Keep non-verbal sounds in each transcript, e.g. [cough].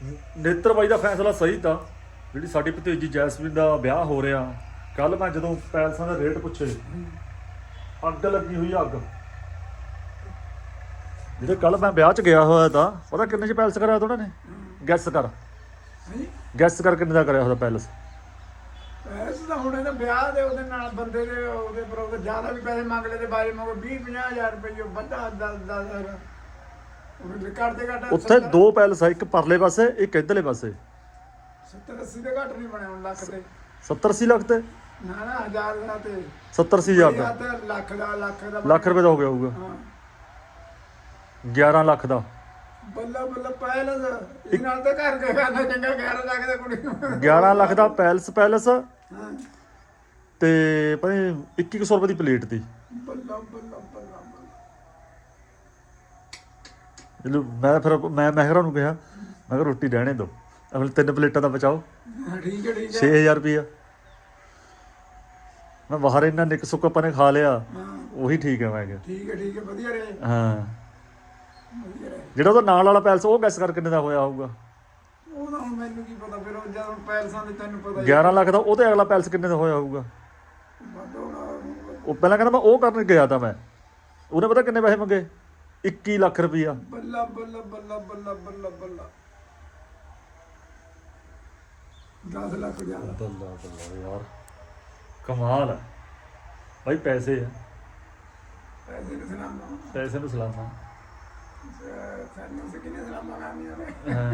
ਨੇਤਰ ਬਾਈ ਦਾ ਫੈਸਲਾ ਸਹੀ ਤਾਂ ਜਿਹੜੀ ਸਾਡੀ ਭਤੀਜੀ ਜੈਸਮੀਨ ਦਾ ਵਿਆਹ ਹੋ ਰਿਹਾ ਕੱਲ ਮੈਂ ਜਦੋਂ ਪੈਲਸਾਂ ਦਾ ਰੇਟ ਪੁੱਛੇ ਅੱਗ ਲੱਗੀ ਹੋਈ ਅੱਗ। ਜਿਹੜੇ ਕੱਲ ਮੈਂ ਵਿਆਹ 'ਚ ਗਿਆ ਹੋਇਆ ਤਾਂ ਪਤਾ ਕਿੰਨੇ 'ਚ ਪੈਲਸ ਕਰਾਇਆ ਉਹਨਾਂ ਨੇ? ਗੈਸ ਕਰ। ਗੈਸ ਕਰ ਕਿੰਨੇ ਦਾ ਕਰਿਆ ਉਹਦਾ ਪੈਲਸ? ਐਸ ਤਾਂ ਹੁਣ ਇਹਦਾ ਵਿਆਹ ਦੇ ਉਹਦੇ ਨਾਲ ਬੰਦੇ ਦੇ ਉਹਦੇ ਪਰ ਉਹਦੇ ਜ਼ਿਆਦਾ ਵੀ ਪੈਸੇ ਮੰਗ ਲਏ ਤੇ ਬਾਰੇ ਮਗਰ 20 50000 ਰੁਪਏ ਵੱਡਾ 10 10000 ਉਹ ਕਰਦੇ ਘੱਟ ਉੱਥੇ ਦੋ ਪੈਲਸ ਆ ਇੱਕ ਪਰਲੇ ਪਾਸੇ ਇੱਕ ਇਧਰਲੇ ਪਾਸੇ। 70 80 ਦੇ ਘੱਟ ਨਹੀਂ ਬਣੇ ਹੁਣ ਲੱਖ ਦੇ 70 80 ਲੱਖ ਤੇ? ਨਾ ਨਾ ਹਜ਼ਾਰ ਦਾ ਤੇ। 70 80 ਹਜ਼ਾਰ ਦਾ। ਜਾਂ ਤਾਂ ਲੱਖ ਦਾ ਲੱਖ ਦਾ ਲੱਖ ਰੁਪਏ ਦਾ ਹੋ ਗਿਆ ਹੋਊਗਾ। ਹਾਂ। 11 ਲੱਖ ਦਾ। ਬੱਲਾ ਬੱਲਾ ਪਹਿਲ ਇਹ ਨਾਲ ਤਾਂ ਘਰ ਕੇ ਖਾਣਾ ਚੰਗਾ 11 ਲੱਖ ਦਾ ਕੁੜੀ ਨੂੰ। 11 ਲੱਖ ਦਾ ਪੈਲਸ ਪੈਲਸ। ਤੇ ਪਤਾ ਨੀ 2100 ਰੁਪਏ ਦੀ ਪਲੇਟ ਦੀ ਬੱਲਾ ਬੱਲਾ ਬੱਲਾ ਬੱਲਾ ਜਦੋਂ ਮੈਂ ਫਿਰ ਮੈਂ ਮਹਿਰਾ ਨੂੰ ਕਿਹਾ ਮੈਂ ਕਿਹਾ ਰੋਟੀ ਰਹਿਣੇ ਦਿਓ। ਅਗਲੇ ਤਿੰਨ ਪਲੇਟਾਂ ਦਾ ਬਚਾਓ। ਠੀਕ ਹੈ ਠੀਕ ਹੈ। 6000 ਰੁਪਇਆ। ਮੈਂ ਬਾਹਰ ਇਹਨਾਂ ਨਿੱਕ ਸੁੱਕ ਆਪਾਂ ਨੇ ਖਾ ਲਿਆ ਉਹੀ ਠੀਕ ਹੈ ਮੈਂ ਕਿਹਾ। ਠੀਕ ਹੈ ਠੀਕ ਹੈ ਵਧੀਆ ਰਹੇ। ਹਾਂ। ਜਿਹੜਾ ਉਹਦਾ ਨਾਲ ਵਾਲਾ ਪੈਲਸ ਉਹ ਗੈਸ ਕਰ ਕਿੰਨੇ ਦਾ ਹੋਇਆ ਹੋਊਗਾ? ਉਹ ਤਾਂ ਹੁਣ ਮੈਨੂੰ ਕੀ ਪਤਾ ਫਿਰ ਉਹ ਜਦੋਂ ਪੈਲਸਾਂ ਦੇ ਤੈਨੂੰ ਪਤਾ ਹੀ 11 ਲੱਖ ਦਾ ਉਹਦੇ ਅਗਲਾ ਪੈਲਸ ਕਿੰਨੇ ਦਾ ਹੋਇਆ ਹੋਊਗਾ। ਉਹ ਪਹਿਲਾਂ ਕਹਿੰਦਾ ਮੈਂ ਉਹ ਕਰਨ ਗਿਆ ਤਾਂ ਮੈਂ। ਉਹਨੇ ਪਤਾ ਕਿੰਨੇ ਪੈਸੇ ਮੰਗੇ? 21 ਲੱਖ ਰੁਪਇਆ ਬੱਲਾ ਬੱਲਾ ਬੱਲਾ ਬੱਲਾ ਬੱਲਾ ਬੱਲਾ। 10 ਲੱਖ ਜਾ ਬੱਲਾ ਬੱਲਾ ਯਾਰ ਕਮਾਲ ਹੈ ਭਾਈ ਪੈਸੇ ਆ। ਪੈਸੇ ਦੇ ਸਲਾਮਾਂ। ਪੈਸੇ ਨੂੰ ਸਲਾਮਾਂ। ਸਾਨੂੰ ਕਿਨੇ ਸਲਾਮਾਂ ਕਰਨੀਆਂ ਨੇ। ਹਾਂ।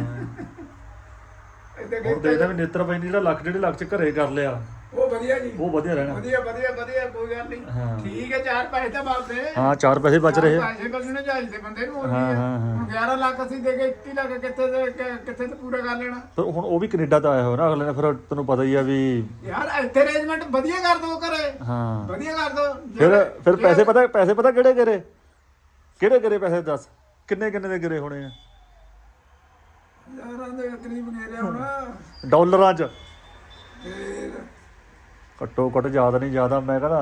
ਹੁਣ ਦੇਖਦਾ ਵੀ ਨੇਤਰ ਬਾਈ ਨੇ ਜਿਹੜਾ ਲੱਖ ਡੇਢ ਲੱਖ ਚ ਘਰੇ ਕਰ ਲਿਆ। ਉਹ ਵਧੀਆ ਜੀ। ਉਹ ਵਧੀਆ ਰਹਿਣਾ। ਵਧੀਆ ਵਧੀਆ ਵਧੀਆ ਕੋਈ ਗੱਲ ਨਹੀਂ। ਹਾਂ। ਠੀਕ ਹੈ ਚਾਰ ਪੈਸੇ ਤਾਂ ਬਾਪਦੇ ਹਾਂ ਚਾਰ ਪੈਸੇ ਬਚ ਰਹੇ। ਪੈਸੇ ਬਚਣੇ ਚਾਹੀਦੇ ਬੰਦੇ ਨੂੰ ਹੋਰ ਹਾਂ, ਹੈ। ਹਾਂ, ਹਾਂ। ਹੁਣ 11 ਲੱਖ ਅਸੀਂ ਦੇ ਕੇ 21 ਲੱਖ ਕਿੱਥੇ ਕਿ- ਕਿੱਥੇ ਤੇ ਪੂਰਾ ਕਰ ਲੈਣਾ? ਪਰ ਹੁਣ ਉਹ ਵੀ ਕੈਨੇਡਾ ਤੋਂ ਆਇਆ ਹੋਇਆ ਨਾ ਅਗਲੇ ਨੇ ਫਿਰ ਤੈਨੂੰ ਪਤਾ ਹੀ ਆ ਵੀ ਯਾਰ ਇੱਥੇ ਅਰੇਂਜਮੈਂਟ ਵਧੀਆ ਕਰ ਦੋ ਘਰੇ। ਹਾਂ। ਵਧੀਆ ਕਰ ਦੋ। ਫਿਰ ਫਿਰ ਪੈਸੇ ਪਤਾ ਪੈਸੇ ਪਤਾ ਕਿਹੜੇ ਕਿਹੜੇ ਕਿਹੜੇ ਕਿਹੜੇ ਪੈਸੇ ਦੱਸ? ਕਿੰਨੇ ਕਿੰਨੇ ਦੇ ਗਿਰੇ ਹੋਣੇ ਆ? ਯਾਰਾਂ ਦੇ ਕਰੀਬ ਗੇਰੇ ਹੁਣ। ਡਾਲਰਾਂ 'ਚ। ਫੇਰ ਘੱਟੋ ਘੱਟ ਜ਼ਿਆਦਾ ਨਹੀਂ ਜ਼ਿਆਦਾ ਮੈਂ ਕਹਿੰਦਾ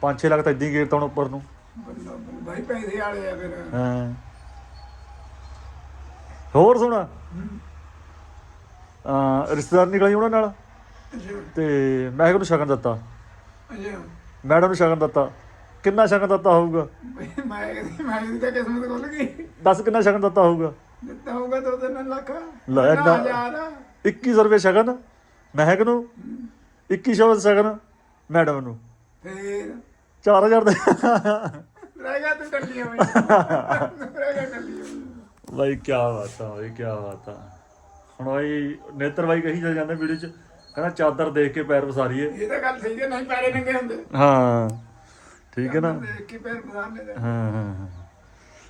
5-6 ਲੱਖ ਤਾਂ ਇਦਾਂ ਹੀ ਗੇਰ ਤਾਂ ਹੁਣ ਉੱਪਰ ਨੂੰ। ਭਾਈ ਪੈਸੇ ਵਾਲੇ ਆ ਫਿਰ। ਹਾਂ। ਹੋਰ ਸੁਣਾ। ਆ ਰਿਸ਼ਤੇਦਾਰ ਨਿਕਲੀ ਉਹਨਾਂ ਨਾਲ? ਤੇ ਮੈਂ ਉਹਨੂੰ ਸ਼ਗਨ ਦਿੱਤਾ। ਮੈਡਮ ਨੂੰ ਸ਼ਗਨ ਦਿੱਤਾ। ਕਿੰਨਾ ਸ਼ਗਨ ਦਿੱਤਾ ਹੋਊਗਾ? ਬਈ ਮੈਂ ਕਹਿੰਦੀ ਮੈਂ ਇਹਦੀ ਤਾਂ ਕਿਸਮਤ ਖੁੱਲ ਗਈ। ਦੱਸ ਕਿੰਨਾ ਸ਼ਗਨ ਦਿੱਤਾ ਹੋਊਗਾ? ਦਿੱਤਾ ਹੋਊਗਾ ਦੋ ਤਿੰਨ ਲੱਖ। ਲੈ ਨਾ। ਹਜ਼ਾਰ 2100 ਰੁਪਏ ਸ਼ਗਨ? ਮਹਿਕ ਨੂੰ 2100 ਸ਼ਗਨ ਮੈਡਮ ਨੂੰ। ਫੇਰ? 4000 ਦੇ। ਰਹਿ ਗਿਆ ਤੂੰ ਟੱਲੀਆਂ ਵਿੱਚ। ਰਹਿ ਗਿਆ ਟੱਲੀਆਂ ਵਿੱਚ। ਬਾਈ ਕੀ ਬਾਤ ਆ ਬਾਈ ਕੀ ਬਾਤ ਆ। ਹੁਣ ਬਾਈ ਨੇਤਰ ਬਾਈ ਕਹੀ ਜਾਂਦਾ ਵੀਡੀਓ ਚ ਕਹਿੰਦਾ ਚਾਦਰ ਦੇਖ ਕੇ ਪੈਰ ਵਸਾਰੀਏ। ਇਹ ਤਾਂ ਗੱਲ ਠੀਕ ਹੈ ਨਹੀਂ ਪੈਰੇ ਨੰਗੇ ਹੁੰਦੇ। ਹਾਂ ਠੀਕ ਹੈ ਨਾ? ਦੇਖ ਕੇ ਪੈਰ ਦੇ। ਹਾਂ ਹਾਂ ਹਾਂ।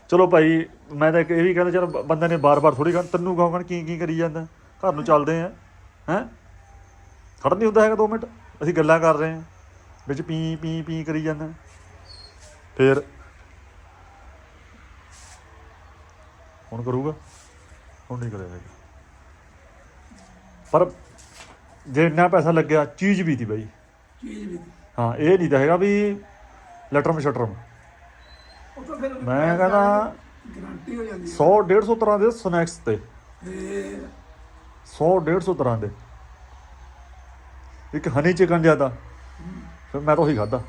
ਚਲੋ ਭਾਈ ਮੈਂ ਤਾਂ ਇੱਕ ਇਹ ਵੀ ਕਹਿੰਦਾ ਚਲ ਬੰਦੇ ਨੇ ਬਾਰ-ਬਾਰ ਥੋੜੀ ਤੈਨੂੰ ਕਹੋਗਾ ਕੀ ਕੀ ਕਰੀ ਜਾਂਦਾ? ਘਰ ਨੂੰ ਚੱਲਦੇ ਆ। ਹੈ? ਖੜ ਨਹੀਂ ਹੁੰਦਾ ਹੈਗਾ 2 ਮਿੰਟ। ਅਸੀਂ ਗੱਲਾਂ ਕਰ ਰਹੇ ਆ ਵਿੱਚ ਪੀ ਪੀ ਪੀ ਕਰੀ ਜਾਂਦਾ ਫੇਰ ਹੁਣ ਕਰੂਗਾ? ਹੁਣ ਨਹੀਂ ਕਰੇਗਾ ਪਰ ਜੇ ਇੰਨਾ ਪੈਸਾ ਲੱਗਿਆ ਚੀਜ਼ ਵੀ ਤੀ ਬਾਈ। ਚੀਜ਼ ਵੀ ਹਾਂ ਇਹ ਨਹੀਂ ਤਾਂ ਹੈਗਾ ਵੀ ਲਟਰਮ ਸ਼ਟਰਮ। ਮੈਂ ਕਹਿੰਦਾ ਗਾਰੰਟੀ ਹੋ ਜਾਂਦੀ 100 150 ਤਰ੍ਹਾਂ ਦੇ ਸਨੈਕਸ ਤੇ। ਫੇਰ 100 150 ਤਰ੍ਹਾਂ ਦੇ। ਇੱਕ ਹਨੀ ਚਿਕਨ ਜ਼ਿਆਦਾ। ਫਿਰ ਮੈਂ ਤਾਂ ਉਹੀ ਖਾਦਾ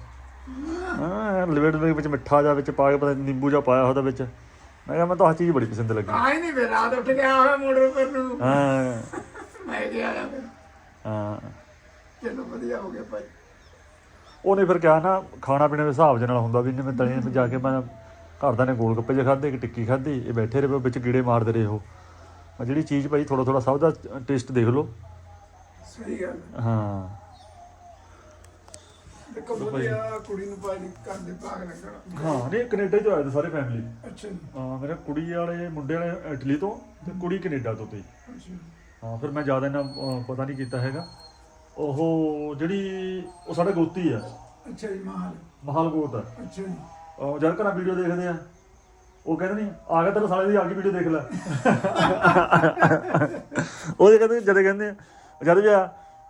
ਹਾਂ ਲਿਵਡ ਦੇ ਵਿੱਚ ਮਿੱਠਾ ਜਾ ਵਿੱਚ ਪਾ ਕੇ ਪਤਾ ਨਿੰਬੂ ਜਾ ਪਾਇਆ ਉਹਦਾ ਵਿੱਚ। ਮੈਂ ਕਿਹਾ ਮੈਂ ਤਾਂ ਆਹ ਚੀਜ਼ ਬੜੀ ਪਸੰਦ ਲੱਗੀ। ਆਈ ਨਹੀਂ ਫਿਰ ਰਾਤ ਉੱਠ ਕੇ ਆਇਆ ਮੋੜ ਉੱਪਰ ਨੂੰ ਹਾਂ। ਮੈਂ ਕਿ ਆਇਆ ਫਿਰ। ਹਾਂ। ਚਲੋ ਵਧੀਆ ਹੋ ਗਿਆ ਭਾਈ। ਉਹਨੇ ਫਿਰ ਕਿਹਾ ਨਾ ਖਾਣਾ ਪੀਣੇ ਦੇ ਹਿਸਾਬ ਦੇ ਨਾਲ ਹੁੰਦਾ ਵੀ ਜਿਵੇਂ ਤਲੇ ਤੇ ਜਾ ਕੇ ਮੈਂ ਘਰਦਾ ਨੇ ਗੋਲ ਗੱਪੇ ਜੇ ਖਾਦੇ ਇੱਕ ਟਿੱਕੀ ਖਾਦੀ ਇਹ ਬੈਠੇ ਰਹੇ ਵਿੱਚ ਕੀੜੇ ਮਾਰਦੇ ਰਹੇ ਉਹ। ਮੈਂ ਜਿਹੜੀ ਚੀਜ਼ ਭਾਈ ਥੋੜਾ ਥੋੜਾ ਸਭ ਦਾ ਟੇਸਟ ਦੇਖ ਲਓ। ਸਹੀ ਗੱਲ ਹਾਂ। ਦੇਖੋ ਵਧੀਆ ਕੁੜੀ ਨੂੰ ਭਾਈ ਘਰ ਦੇ ਭਾਗ ਲੱਗਣਾ ਹਾਂ ਨਹੀਂ ਕੈਨੇਡਾ ਤੋਂ ਆਏ ਤੇ ਸਾਰੇ ਫੈਮਿਲੀ ਅੱਛਾ ਜੀ। ਹਾਂ ਮੇਰੇ ਕੁੜੀ ਵਾਲੇ ਮੁੰਡੇ ਵਾਲੇ ਇਟਲੀ ਤੋਂ ਤੇ ਕੁੜੀ ਕੈਨੇਡਾ ਤੋਂ ਤੇ। ਅੱਛਾ ਹਾਂ ਫਿਰ ਮੈਂ ਜ਼ਿਆਦਾ ਇਹਨਾਂ ਪਤਾ ਨਹੀਂ ਕੀਤਾ ਹੈਗਾ। ਉਹ ਜਿਹੜੀ ਉਹ ਸਾਡੇ ਗੋਤੀ ਆ। ਅੱਛਾ ਜੀ ਮਾਹਲ। ਮਹਾਲ ਗੋਤ ਆ। ਅੱਛਾ ਜੀ। ਉਹ ਜਦ ਘਰਾਂ ਵੀਡੀਓ ਦੇਖਦੇ ਆ ਉਹ ਕਹਿੰਦੇ ਨਹੀਂ ਆ ਗਿਆ ਤੇਰੇ ਸਾਲੇ ਦੀ ਆ ਗਈ ਵੀਡੀਓ ਦੇਖ ਲੈ। [laughs] ਉਹ ਜੇ ਕਹਿੰਦੇ ਜਦ ਕਹਿੰਦੇ ਆ ਜਦ ਵੀ ਆ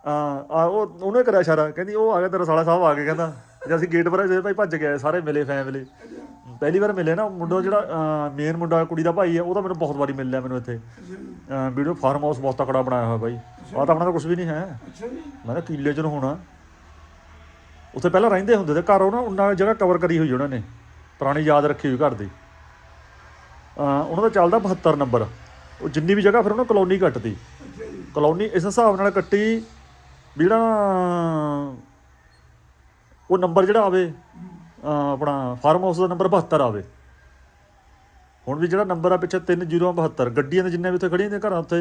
ਆ ਆ ਉਹ ਉਹਨੇ ਕਰਿਆ ਇਸ਼ਾਰਾ ਕਹਿੰਦੀ ਉਹ ਆ ਗਿਆ ਤੇਰਾ ਸਾਲਾ ਸਾਹਿਬ ਆ ਗਿਆ ਕਹਿੰਦਾ ਜਦ ਅਸੀਂ ਗੇਟ ਪਰ ਆਏ, ਭਾਈ ਭੱਜ ਗਏ ਸਾਰੇ ਮਿਲੇ ਫੈਮਿਲੀ ਪਹਿਲੀ ਵਾਰ ਮਿਲੇ ਨਾ ਮੁੰਡਾ ਜਿਹੜਾ ਮੇਨ ਮੁੰਡਾ ਕੁੜੀ ਦਾ ਭਾਈ ਹੈ ਉਹ ਤਾਂ ਮੈਨੂੰ ਬਹੁਤ ਵਾਰੀ ਮਿਲ ਲਿਆ ਮੈਨੂੰ ਇੱਥੇ। ਵੀਡੀਓ ਫਾਰਮ ਹਾਊਸ ਬਹੁਤ ਤਕੜਾ ਬਣਾਇਆ ਹੋਇਆ ਬਾਈ ਆਹ ਤਾਂ ਆਪਣਾ ਤਾਂ ਕੁਝ ਵੀ ਨਹੀਂ ਹੈ। ਅੱਛਾ ਜੀ। ਮੈਂ ਤਾਂ ਕਿੱਲੇ ਚ ਨੂੰ ਹੋਣਾ। ਉੱਥੇ ਪਹਿਲਾਂ ਰਹਿੰਦੇ ਹੁੰਦੇ ਤੇ ਘਰ ਉਹ ਨਾ ਉਹਨਾਂ ਜਗ੍ਹਾ ਕਵਰ ਕਰੀ ਹੋਈ ਉਹਨਾਂ ਨੇ। ਪੁਰਾਣੀ ਯਾਦ ਰੱਖੀ ਹੋਈ ਘਰ ਦੀ। ਉਹਨਾਂ ਦਾ ਚੱਲਦਾ 72 ਨੰਬਰ। ਉਹ ਜਿੰਨੀ ਵੀ ਜਗ੍ਹਾ ਫਿਰ ਉਹਨਾਂ ਕਲੋਨੀ ਜੀ ਕਲੋਨੀ ਇਸ ਹਿਸਾਬ ਨਾਲ ਕੱਟੀ ਵੀ ਜਿਹੜਾ ਉਹ ਨੰਬਰ ਜਿਹੜਾ ਆਵੇ ਆਪਣਾ ਫਾਰਮ ਹਾਊਸ ਦਾ ਨੰਬਰ 72 ਆਵੇ। ਹੁਣ ਵੀ ਜਿਹੜਾ ਨੰਬਰ ਆ ਪਿੱਛੇ 3072 ਗੱਡੀਆਂ ਦੇ ਜਿੰਨੇ ਵੀ ਉੱਥੇ ਖੜੀਆਂ ਨੇ ਘਰਾਂ ਉੱਥੇ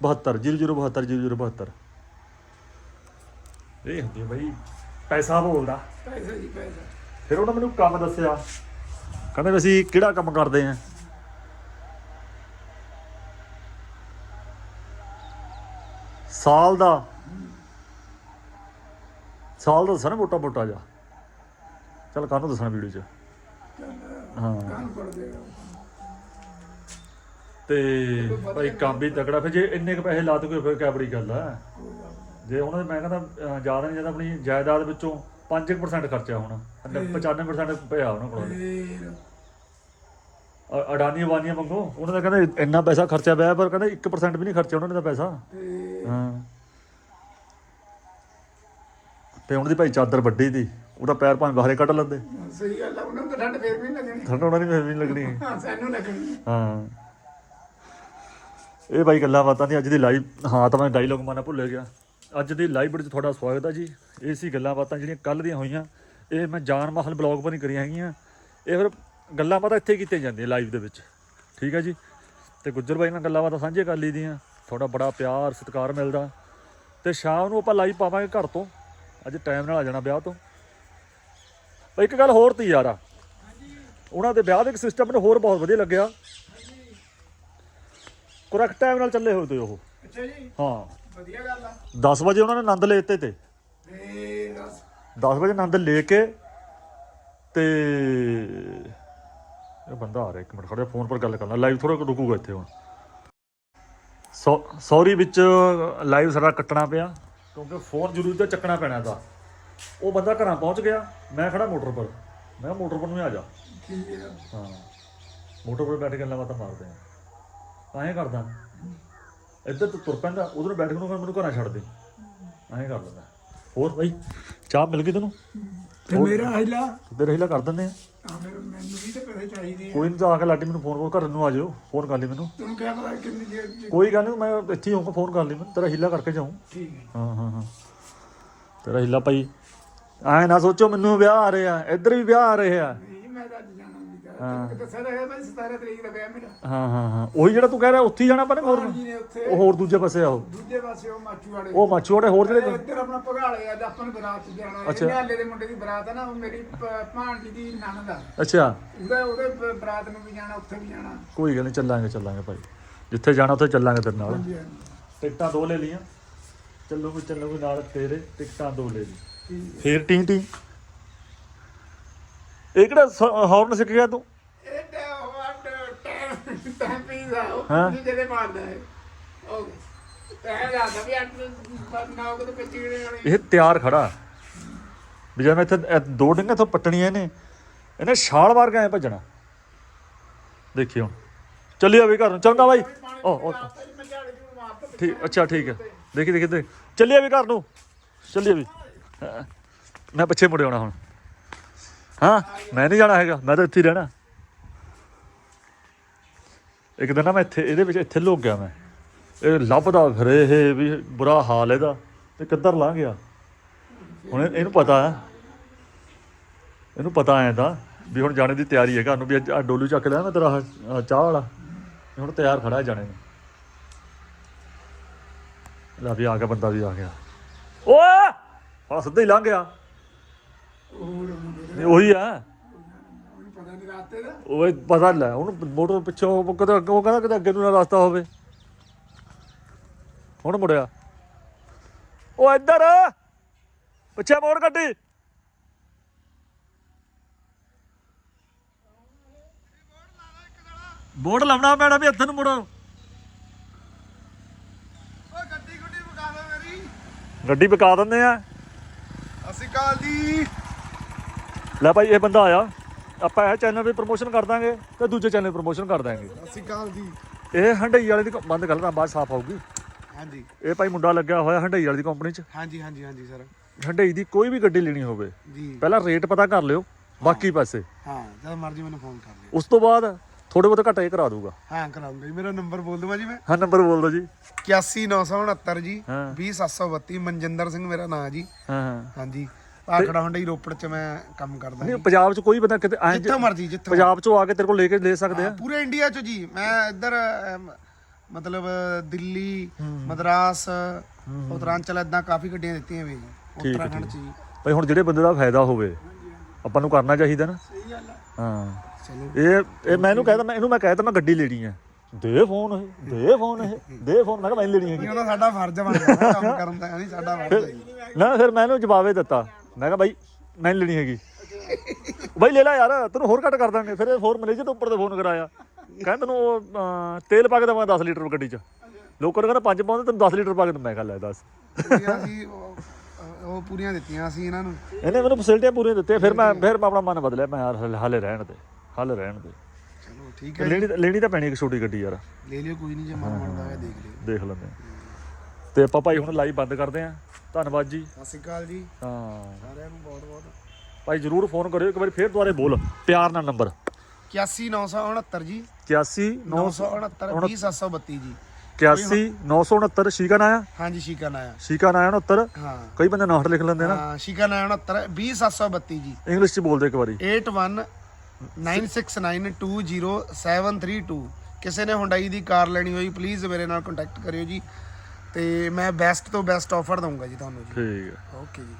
72 0072 0072 ਇਹ ਹੁੰਦੀ ਬਈ ਪੈਸਾ ਬੋਲਦਾ। ਪੈਸਾ ਜੀ ਪੈਸਾ। ਫਿਰ ਉਹਨਾਂ ਮੈਨੂੰ ਕੰਮ ਦੱਸਿਆ ਕਹਿੰਦੇ ਅਸੀਂ ਕਿਹੜਾ ਕੰਮ ਕਰਦੇ ਆਂ? ਸਾਲ ਦਾ। ਸਾਲ ਦਾ ਦੱਸਣਾ ਮੋਟਾ ਮੋਟਾ ਜਾ ਚਲ ਕਾਹਨੂੰ ਦੱਸਣਾ ਵੀਡੀਓ 'ਚ। ਹਾਂ। ਤੇ ਭਾਈ ਕੰਮ ਵੀ ਤਕੜਾ ਫਿਰ ਜੇ ਇੰਨੇ ਕੁ ਪੈਸੇ ਲਾ ਕੋਈ ਫਿਰ ਕਿਆ ਬੜੀ ਗੱਲ ਆ। ਜੇ ਉਹਨਾਂ ਦੇ ਮੈਂ ਕਹਿੰਦਾ ਜ਼ਿਆਦਾ ਨਹੀਂ ਜ਼ਿਆਦਾ ਆਪਣੀ ਜਾਇਦਾਦ ਵਿੱਚੋਂ 5% ਖਰਚਾ ਹੋਣਾ। 95% ਪਿਆ ਉਹਨਾਂ ਕੋਲ ਅਡਾਨੀ ਵਾਨੀਆਂ ਮੰਗੋ। ਉਹਨਾਂ ਦਾ ਕਹਿੰਦੇ ਇੰਨਾ ਪੈਸਾ ਖਰਚਾ ਪਿਆ ਪਰ ਕਹਿੰਦੇ 1% ਵੀ ਨਹੀਂ ਖਰਚਿਆ ਉਹਨਾਂ ਨੇ ਤਾਂ ਪੈਸਾ। ਤੇ ਹਾਂ। ਤੇ ਉਹਨਾਂ ਦੀ ਭਾਈ ਚਾਦਰ ਵੱਡੀ ਦੀ ਉਹਦਾ ਪੈਰ ਭਾਵੇਂ ਬਾਹਰੇ ਕੱਢ ਲੈਂਦੇ। ਸਹੀ ਗੱਲ ਆ ਉਹਨਾਂ ਨੂੰ ਤਾਂ ਠੰਡ ਫੇਰ ਵੀ ਨੀ ਲੱਗਣੀ। ਠੰਡ ਉਹਨਾਂ ਦੀ ਵੀ ਨਹੀਂ ਲੱਗਣੀ। ਹਾਂ ਸਾਨੂੰ ਲੱਗਣੀ। ਹਾਂ। ਇਹ ਬਾਈ ਗੱਲਾਂ ਬਾਤਾਂ ਦੀ ਅੱਜ ਦੀ ਲਾਈਵ ਹਾਂ ਤਾਂ ਮੈਂ ਡਾਇਲੋਗ ਮਾਨਾ ਭੁੱਲ ਗਿਆ। ਅੱਜ ਦੀ ਲਾਈਵ ਵਿੱਚ ਤੁਹਾਡਾ ਸਵਾਗਤ ਹੈ ਜੀ। ਇਹ ਸੀ ਗੱਲਾਂ ਬਾਤਾਂ ਜਿਹੜੀਆਂ ਕੱਲ ਦੀਆਂ ਹੋਈਆਂ। ਇਹ ਮੈਂ ਜਾਨ ਮਾਹਲ ਬਲੌਗ ਪਰ ਨਹੀਂ ਕਰੀਆਂ ਹੈਗੀਆਂ। ਇਹ ਫਿਰ ਗੱਲਾਂ ਬਾਤਾਂ ਇੱਥੇ ਕੀਤੀਆਂ ਜਾਂਦੀਆਂ ਲਾਈਵ ਦੇ ਵਿੱਚ। ਠੀਕ ਹੈ ਜੀ? ਤੇ ਗੁੱਜਰ ਬਾਈ ਨਾਲ ਗੱਲਾਂ ਬਾਤਾਂ ਸਾਂਝੀਆਂ ਕਰ ਲਈਆਂ ਤੁਹਾਡਾ ਬੜਾ ਪਿਆਰ ਸਤਿਕਾਰ ਮਿਲਦਾ। ਤੇ ਸ਼ਾਮ ਨੂੰ ਆਪਾਂ ਲਾਈਵ ਪਾਵਾਂਗੇ ਘਰ ਤੋਂ। ਅੱਜ ਟਾਈਮ ਨਾਲ ਆ ਜਾਣਾ ਵਿਆਹ ਤੋਂ। ਬਈ ਇੱਕ ਗੱਲ ਹੋਰ ਤੀ ਯਾਰ ਉਹਨਾਂ ਦੇ ਵਿਆਹ ਦੇ ਇੱਕ ਸਿਸਟਮ ਮੈਨੂੰ ਹੋਰ ਬਹੁਤ ਵਧੀਆ ਲੱਗਿਆ। ਕਰੈਕਟ ਟਾਈਮ ਨਾਲ ਚੱਲੇ ਹੋਏ ਤੇ ਉਹ। ਅੱਛਾ ਜੀ। ਹਾਂ। ਵਧੀਆ ਗੱਲ ਆ। 10 ਵਜੇ ਉਹਨਾਂ ਨੇ ਆਨੰਦ ਲੈ ਦਿੱਤੇ ਤੇ। ਫੇਰ ਦੱਸ 10 ਵਜੇ ਆਨੰਦ ਲੈ ਕੇ ਤੇ ਇਹ ਬੰਦਾ ਆ ਰਿਹਾ ਇੱਕ ਮਿੰਟ ਖੜਿਆ ਫੋਨ ਪਰ ਗੱਲ ਕਰਨਾ। ਲਾਈਵ ਥੋੜਾ ਰੁਕੂਗਾ ਇੱਥੇ ਹੁਣ। ਸੌਰੀ ਵਿੱਚ ਲਾਈਵ ਸਾਰਾ ਕੱਟਣਾ ਪਿਆ ਕਿਉਂਕਿ ਫੋਨ ਜ਼ਰੂਰ ਤਾਂ ਚੱਕਣਾ ਪੈਣਾ ਦਾ ਉਹ ਬੰਦਾ ਘਰਾਂ ਪਹੁੰਚ ਗਿਆ ਮੈਂ ਖੜਾ ਮੋਟਰ ਪਰ। ਮੈਂ ਮੋਟਰ ਪਰ ਨੂੰ ਆ ਜਾ। ਹੈ। ਮੋਟਰ ਪਰ ਬੈਠ ਕੇ ਗੱਲਾਂ ਬਾਤਾਂ ਮਾਰਦੇ ਆ। ਐਂ ਕਰਦਾ। ਇੱਧਰ ਤੋਂ ਤੁਰ ਪੈਂਦਾ ਉਧਰ ਬੈਠ ਕੇ ਨੂੰ ਕਹਿੰਦਾ ਮੈਨੂੰ ਘਰਾਂ ਛੱਡ ਦੇ। ਐਂ ਕਰ ਲੈਂਦਾ। ਹੋਰ ਬਾਈ ਚਾਹ ਮਿਲ ਗਈ ਤੈਨੂੰ? ਤੇ ਮੇਰਾ ਹਿਲਾ। ਤੇ ਰਹਿਲਾ ਕਰ ਦਿੰਦੇ ਆ। ਆ ਮੇਰੇ ਮੈਨੂੰ ਵੀ ਤੇ ਪੈਸੇ ਚਾਹੀਦੇ ਆ। ਕੋਈ ਨਹੀਂ ਤਾਂ ਆ ਕੇ ਲਾਡੀ ਮੈਨੂੰ ਫੋਨ ਕਰ ਘਰ ਨੂੰ ਆ ਜਾਓ ਫੋਨ ਕਰ ਲਈ ਮੈਨੂੰ। ਤੈਨੂੰ ਕਿਹਾ ਪਤਾ ਕਿੰਨੀ ਦੇਰ ਚ ਕੋਈ ਗੱਲ ਨਹੀਂ ਮੈਂ ਇੱਥੇ ਹੀ ਹੋਊਂਗਾ ਫੋਨ ਕਰ ਲਈ ਮੈਨੂੰ। ਤੇਰਾ ਹੀਲਾ ਕਰਕੇ ਜਾਊਂ। ਠੀਕ ਹੈ। ਹਾਂ ਹਾਂ ਹਾਂ। ਤੇਰਾ ਹੀਲਾ ਭਾਈ। ਐ ਨਾ ਸੋਚੋ ਮੈਨੂੰ ਵਿਆਹ ਆ ਰਹੇ। ਇੱਧਰ ਵੀ ਵਿਆਹ ਆ ਰਹੇ। ਨਹੀਂ ਮੈਂ ਤਾਂ ਅੱਜ ਜਾਣਾ। ਵੀ ਕਰ ਤੈਨੂੰ ਦੱਸਿਆ ਤਾਂ ਹੈ ਭਾਈ 17 ਤਰੀਕ ਦਾ ਵਿਆਹ ਮੇਰਾ। ਹਾਂ ਹਾਂ ਹਾਂ। ਉਹੀ ਜਿਹੜਾ ਤੂੰ ਕਹਿ ਰਿਹਾ ਉੱਥੇ ਹੀ ਜਾਣਾ ਪੈਣਾ ਹੋਰ ਜੀ ਨੇ ਉੱਥੇ। ਉਹ ਹੋਰ ਦੂਜੇ ਪਾਸੇ ਆ ਉਹ। ਦੂਜੇ ਪਾਸੇ ਉਹ ਮਾਚੂ ਵਾਲੇ। ਉਹ ਮਾਚੂੜੇ ਹੋਰ ਜਿਹੜੇ ਇੱਧਰ ਆਪਣਾ ਭਗਾਲੇ ਅੱਜ ਆਪਾਂ ਨੂੰ ਬਰਾਤ ਚ ਜਾਣਾ। ਅੱਛਾ। ਇਹ ਨਿਹਾਲੇ ਦੇ ਮੁੰਡੇ ਦੀ ਬਰਾਤ ਹੈ ਨਾ ਉਹ ਮੇਰੀ ਭ- ਭਾਣਜੀ ਦੀ ਨਣਦ ਆ। ਅੱਛਾ। ਉਹਦਾ ਉਹਦੇ ਬ- ਬਰਾਤ ਨੂੰ ਵੀ ਜਾਣਾ ਉੱਥੇ ਵੀ ਜਾਣਾ। ਕੋਈ ਗੱਲ ਨਹੀਂ ਚੱਲਾਂਗੇ ਚੱਲਾਂਗੇ ਭਾਈ। ਜਿੱਥੇ ਜਾਣਾ ਉੱਥੇ ਚੱਲਾਂਗੇ ਤੇਰੇ ਨਾਲ। ਹਾਂਜੀ ਹਾਂਜੀ। ਟਿਕਟਾਂ ਦੋ ਲੈ ਲੀਆਂ ਚੱਲੋਗੇ ਚੱਲੋਗੇ ਨਾਲ ਤੇਰੇ ਟਿਕਟਾਂ ਦੋ ਲੈ ਲਈ ਠੀਕ ਫੇਰ ਟੀ ਟੀ ਇਹ ਕਿਹੜਾ ਹੌਰਨ ਸਿੱਖ ਗਿਆ ਤੂੰ? ਇਹ ਤਾਂ ਵਾਟ ਟਾਈਮ ਟਾਈਮ ਪੀਸ ਆ ਉਹ ਹਾਂ। ਜੀ ਜਿਹੜੇ ਮਾਰਦਾ ਹੈ ਓਕੇ ਇਹ ਲੱਗਦਾ ਵੀ ਅੱਠ ਨਾ ਉਹ ਤੇ ਪਚੀੜੇ ਵਾਲੀ ਇਹ ਤਿਆਰ ਖੜਾ। ਵੀ ਜਦ ਮੈਂ ਇੱਥੇ ਇਹ ਦੋ ਡਿੰਗਾਂ ਤੋਂ ਪੱਟਣੀਆਂ ਇਹਨੇ ਇਹਨੇ ਛਾਲ ਮਾਰ ਕੇ ਐ ਭੱਜਣਾ। ਦੇਖਿਓ ਚੱਲਿਆ ਵੀ ਘਰ ਨੂੰ। ਚੰਗਾ ਬਾਈ। ਓ ਓ। ਮੈਂ ਝਾੜੇ ਜੂ ਮਾਰਤਾ ਠੀਕ ਅੱਛਾ ਠੀਕ ਹੈ। ਦੇਖੀ ਦੇਖੀ ਦੇਖ। ਚੱਲਿਆ ਵੀ ਘਰ ਨੂੰ। ਚੱਲਿਆ ਵੀ। ਹਾਂ। ਮੈਂ ਪਿੱਛੇ ਮੁੜ ਆਉਣਾ ਹੁਣ। ਹਾਂ, ਮੈਂ ਨਹੀਂ ਜਾਣਾ ਹੈਗਾ, ਮੈਂ ਤਾਂ ਇੱਥੇ ਹੀ ਰਹਿਣਾ। ਇੱਕ ਦਿਨ ਨਾ ਮੈਂ ਇੱਥੇ, ਇਹਦੇ ਵਿੱਚ ਇੱਥੇ ਲੁਕ ਗਿਆ ਮੈਂ। ਇਹ ਲੱਭਦਾ ਫਿਰੇ ਇਹ ਵੀ ਬੁਰਾ ਹਾਲ ਇਹਦਾ, ਤੇ ਕਿੱਧਰ ਲੰਘ ਗਿਆ? ਹੁਣ ਇਹਨੂੰ ਪਤਾ ਹੈ। ਇਹਨੂੰ ਪਤਾ ਐ ਤਾਂ ਵੀ ਹੁਣ ਜਾਣੇ ਦੀ ਤਿਆਰੀ ਹੈ ਘਰ ਨੂੰ, ਵੀ ਅੱਜ ਡੋਲੂ ਚੱਕ ਲਿਆ ਮੈਂ ਤੇਰਾ ਚਾਹ ਵਾਲਾ। ਹੁਣ ਤਿਆਰ ਖੜਾ ਹੈ ਜਾਣੇ ਨੂੰ। ਲੈ ਵੀ ਆ ਗਿਆ, ਬੰਦਾ ਵੀ ਆ ਗਿਆ। ਓਏ! ਆ ਸਿੱਧਾ ਹੀ ਲੰਘ ਗਿਆ। ਇਹ ਉਹੀ ਆ। ਉਹਨੂੰ ਪਤਾ ਨਹੀਂ ਰਾਤੇ ਦਾ। ਉਹ ਪਤਾ ਲੈ ਉਹਨੂੰ ਮੋਟਰ ਪਿੱਛੋਂ ਉਹ ਅੱਗੇ- ਉਹ ਕਹਿੰਦਾ ਕਿਤੇ ਅੱਗੇ ਨੂੰ ਨਾ ਰਸਤਾ ਹੋਵੇ। ਹੁਣ ਮੁੜਿਆ। ਉਹ ਇੱਧਰ। ਪਿੱਛੇ ਮੋੜ ਗੱਡੀ। ਬੋਰਡ ਲਾਉਣਾ ਪੈਣਾ ਵੀ ਹੱਥ ਨੂੰ ਮੁੜੋ। ਓ ਗੱਡੀ ਗੁੱਡੀ ਵਗਾ ਦੇ ਮੇਰੀ। ਗੱਡੀ ਪਕਾ ਦਿੰਦੇ ਆ। ਅਸੀਂ ਕਾਲ ਦੀ ਲੈ ਭਾਈ ਇਹ ਬੰਦਾ ਆਇਆ। ਆਪਾਂ ਇਹ ਚੈਨਲ 'ਤੇ ਪ੍ਰੋਮੋਸ਼ਨ ਕਰ ਦਾਂਗੇ ਤੇ ਦੂਜੇ ਚੈਨਲ 'ਤੇ ਪ੍ਰੋਮੋਸ਼ਨ ਕਰ ਦਾਂਗੇ ਅਸੀਂ ਕਾਲ ਜੀ। ਇਹ ਹੰਡਈ ਵਾਲੇ ਦੀ ਕ- ਬੰਦ ਕਰ ਲਾਂ ਬਾਅਦ ਸਾਫ਼ ਆਊਗੀ। ਹਾਂਜੀ। ਇਹ ਭਾਈ ਮੁੰਡਾ ਲੱਗਿਆ ਹੋਇਆ ਹੰਡਈ ਵਾਲੀ ਦੀ ਕੰਪਨੀ 'ਚ। ਹਾਂਜੀ ਹਾਂਜੀ ਹਾਂਜੀ ਸਰ। ਹੰਡਈ ਦੀ ਕੋਈ ਵੀ ਗੱਡੀ ਲੈਣੀ ਹੋਵੇ ਜੀ। ਪਹਿਲਾਂ ਰੇਟ ਪਤਾ ਕਰ ਲਿਓ ਬਾਕੀ ਪੈਸੇ। ਹਾਂ ਜਦ ਮਰਜ਼ੀ ਮੈਨੂੰ ਫੋਨ ਕਰ ਲਿਓ। ਉਸ ਤੋਂ ਬਾਅਦ ਥੋੜੇ ਬਹੁਤ ਘਟਾ ਕਰਾ ਦੂਗਾ। ਹਾਂ ਕਰਾਉਂਗਾ ਜੀ। ਮੇਰਾ ਨੰਬਰ ਬੋਲ ਦਵਾਂ ਜੀ ਮੈਂ। ਹਾਂ ਨੰਬਰ ਬੋਲ ਦਿਓ ਜੀ। 81969 ਜੀ ਹਾਂ। 20732 ਮਨਜਿੰਦਰ ਸਿੰਘ ਮੇਰਾ ਨਾਮ ਜੀ। ਹਾਂ ਹਾਂ। ਹਾਂਜੀ। ਆਖੜਾ ਹੁੰਡਈ ਰੋਪੜ ਚ ਮੈਂ ਕੰਮ ਕਰਦਾ ਨਹੀਂ ਪੰਜਾਬ 'ਚ ਕੋਈ ਬੰਦਾ ਕਿਤੇ ਐਂ ਜਿੱਥੇ ਮਰਜ਼ੀ ਜਿੱਥੇ ਪੰਜਾਬ 'ਚੋਂ ਆ ਕੇ ਤੇਰੇ ਕੋਲ ਲੈ ਕੇ ਲੈ ਸਕਦੇ ਆ। ਪੂਰੇ ਇੰਡੀਆ ਚ ਜੀ। ਮੈਂ ਇੱਧਰ ਮਤਲਬ ਦਿੱਲੀ ਮਦਰਾਸ ਉਤਰਾਂਚਲ ਇਦਾਂ ਕਾਫੀ ਗੱਡੀਆਂ ਦਿੱਤੀਆਂ ਵੀ ਉੱਤਰਾਖੰਡ ਚ ਜੀ। ਭਾਈ ਹੁਣ ਜਿਹੜੇ ਬੰਦੇ ਦਾ ਫਾਇਦਾ ਹੋਵੇ ਆਪਾਂ ਨੂੰ ਕਰਨਾ ਚਾਹੀਦਾ ਨਾ। ਸਹੀ ਗੱਲ ਆ। ਹਾਂ। ਇਹ ਇਹ ਮੈਂ ਇਹਨੂੰ ਕਹਿ ਤਾ ਮੈਂ ਇਹਨੂੰ ਮੈਂ ਕਹਿ ਤਾ ਮੈਂ ਗੱਡੀ ਲੈਣੀ ਹੈ ਦੇ ਫੋਨ ਇਹ ਦੇ ਫੋਨ ਇਹ ਦੇ ਫੋਨ। ਮੈਂ ਕਿਹਾ ਮੈਂ ਲੈਣੀ ਹੈਗੀ। ਉਹਦਾ ਸਾਡਾ ਫਰਜ਼ ਬਣਦਾ ਨਾ ਕੰਮ ਕਰਨ ਦਾ ਨਹੀਂ ਸਾਡਾ ਫਰਜ਼ ਨਾ ਫਿਰ ਮੈਂ ਇਹਨੂੰ ਜਵਾਬੇ ਦਿੱਤਾ। ਮੈਂ ਕਿਹਾ ਬਾਈ ਮੈਂ ਲੈਣੀ ਹੈਗੀ। ਬਾਈ ਲੈ ਲੈ ਯਾਰ ਤੈਨੂੰ ਹੋਰ ਘੱਟ ਕਰ ਦਾਂਗੇ। ਫਿਰ ਇਹ ਹੋਰ ਮੈਨੇਜਰ ਤੋਂ ਉੱਪਰ ਤੇ ਫੋਨ ਕਰਾਇਆ। ਕਹਿੰਦਾ ਤੈਨੂੰ ਉਹ, ਤੇਲ ਪਾ ਕੇ ਦਵਾਂ 10 ਲੀਟਰ ਗੱਡੀ 'ਚ। ਲੋਕਾਂ ਨੇ ਕਹਿੰਦਾ ਪੰਜ ਪਾਉਂਦੇ ਤੈਨੂੰ 10 ਲੀਟਰ ਪਾ ਕੇ ਮੈਂ ਕਿਹਾ ਲੈ ਦੱਸ। ਪੂਰੀਆਂ ਉਹ ਉਹ ਪੂਰੀਆਂ ਦਿੱਤੀਆਂ ਅਸੀਂ ਇਹਨਾਂ ਨੂੰ। ਇਹਨੇ ਮੈਨੂੰ ਫੈਸਿਲਿਟੀਆਂ ਪੂਰੀਆਂ ਦਿੱਤੀਆਂ ਫਿਰ ਮੈਂ ਫਿਰ ਮੈਂ ਆਪਣਾ ਮਨ ਬਦਲਿਆ। ਮੈਂ ਯਾਰ ਹਲੇ- ਹਲੇ ਰਹਿਣ ਦੇ ਹਲੇ ਰਹਿਣ ਦੇ। ਚਲੋ ਠੀਕ ਹੈ ਲੈਣੀ ਤਾਂ- ਲੈਣੀ ਤਾਂ ਪੈਣੀ ਇੱਕ ਛੋਟੀ ਗੱਡੀ ਯਾਰ। ਲੈ ਲਿਓ ਕੋਈ ਨਹੀਂ ਜੇ ਮਨ ਬਣਦਾ ਹੈ ਦੇਖ ਲਿਓ। ਦੇਖ ਲੈਂਦੇ ਹਾਂ। ਤੇ ਆਪਾਂ ਭਾਈ ਹੁਣ ਲਾਈਵ ਬੰਦ ਕਰਦੇ ਆਂ। ਧੰਨਵਾਦ ਜੀ। ਸਤਿ ਸ਼੍ਰੀ ਅਕਾਲ ਜੀ। ਹਾਂ। ਸਾਰਿਆਂ ਨੂੰ ਬਹੁਤ ਬਹੁਤ। ਭਾਈ ਜਰੂਰ ਫੋਨ ਕਰਿਓ ਇੱਕ ਵਾਰੀ ਫੇਰ ਦੁਬਾਰੇ ਬੋਲ। ਪਿਆਰ ਨਾਲ ਨੰਬਰ। 81969 ਜੀ। 81 969 20732 ਜੀ। 81 969 ਸ਼ੀਕਾ ਨਾ ਹਾਂਜੀ ਸ਼ੀਕਾ ਨਾਇਆ ਸ਼ੀਕਾ ਨਾ 69 ਹਾਂ। ਕਈ ਬੰਦੇ ਨਾਟ ਲਿਖ ਲੈਂਦੇ ਨਾ। ਹਾਂ ਸ਼ੀਕਾ ਨਾਇਆ 69 20732 ਜੀ। ਇੰਗਲਿਸ਼ ਚ ਬੋਲਦੇ ਇੱਕ ਵਾਰੀ। 8196920732 ਕਿਸੇ ਨੇ ਹੁੰਡਾਈ ਦੀ ਕਾਰ ਲੈਣੀ ਹੋਈ ਪਲੀਜ਼ ਮੇਰੇ ਨਾਲ ਕੰਟੈਕਟ ਕਰਿਓ ਜੀ। ਤੇ ਮੈਂ ਬੈਸਟ ਤੋਂ ਬੈਸਟ ਆਫਰ ਦਊਂਗਾ ਜੀ ਤੁਹਾਨੂੰ ਜੀ। ਠੀਕ ਹੈ। ਓਕੇ ਜੀ।